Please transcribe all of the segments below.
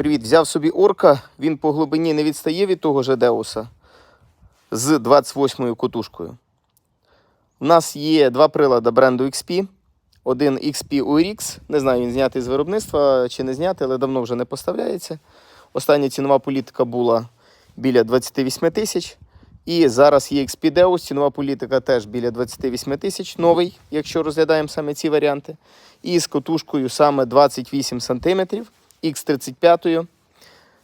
Привіт, взяв собі орка, він по глибині не відстає від того же Деуса з 28-ю кутушкою. У нас є два прилади бренду XP. Один XP URX, не знаю, він знятий з виробництва чи не знятий, але давно вже не поставляється. Остання цінова політика була біля 28 тисяч. І зараз є XP Deus, цінова політика теж біля 28 тисяч, новий, якщо розглядаємо саме ці варіанти. І з котушкою саме 28 см, X35.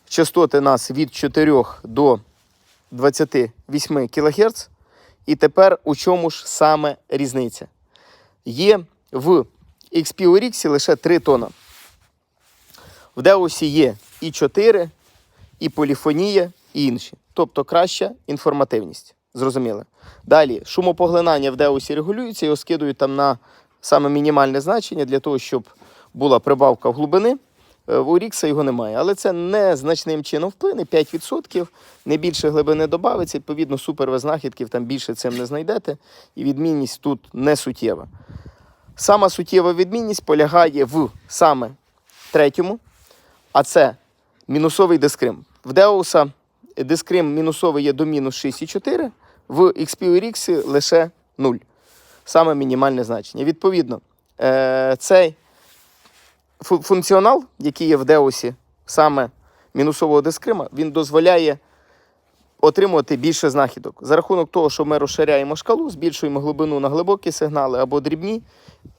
Частоти нас від 4 до 28 кГц. І тепер у чому ж саме різниця? Є в XP лише 3 тона. В Деусі є і 4, і поліфонія, і інші. Тобто краща інформативність. Зрозуміли. Далі, шумопоглинання в Деусі регулюється, його скидують там на саме мінімальне значення для того, щоб була прибавка в глибини. Е, В Урікса його немає, але це незначним чином вплине 5%, не більше глибини додається, відповідно, супер знахідків там більше цим не знайдете, і відмінність тут не суттєва. Сама суттєва відмінність полягає в саме третьому, а це мінусовий дискрим. В Деуса дискрим мінусовий є до мінус 6,4, в XP лише 0. Саме мінімальне значення. Відповідно, е, цей функціонал, який є в Деусі, саме мінусового дискрима, він дозволяє отримувати більше знахідок. За рахунок того, що ми розширяємо шкалу, збільшуємо глибину на глибокі сигнали або дрібні,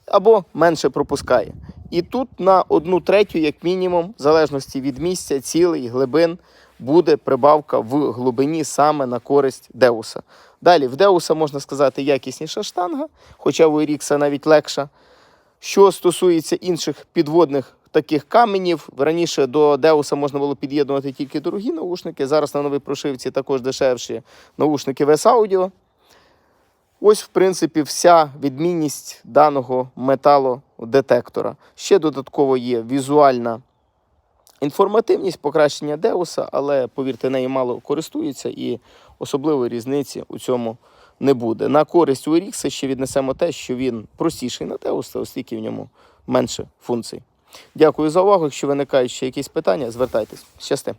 або менше пропускає. І тут на одну третю, як мінімум, в залежності від місця, цілей, глибин, буде прибавка в глибині саме на користь Деуса. Далі, в Деуса можна сказати якісніша штанга, хоча у Ерікса навіть легша. Що стосується інших підводних таких каменів, раніше до Деуса можна було під'єднувати тільки дорогі наушники. Зараз на новій прошивці також дешевші наушники VS Audio. Ось, в принципі, вся відмінність даного металодетектора. Ще додатково є візуальна інформативність, покращення Деуса, але, повірте, нею мало користуються і особливої різниці у цьому не буде. На користь у Ерікса ще віднесемо те, що він простіший на Деуса, оскільки в ньому менше функцій. Дякую за увагу. Якщо виникають ще якісь питання, звертайтесь. Щасти!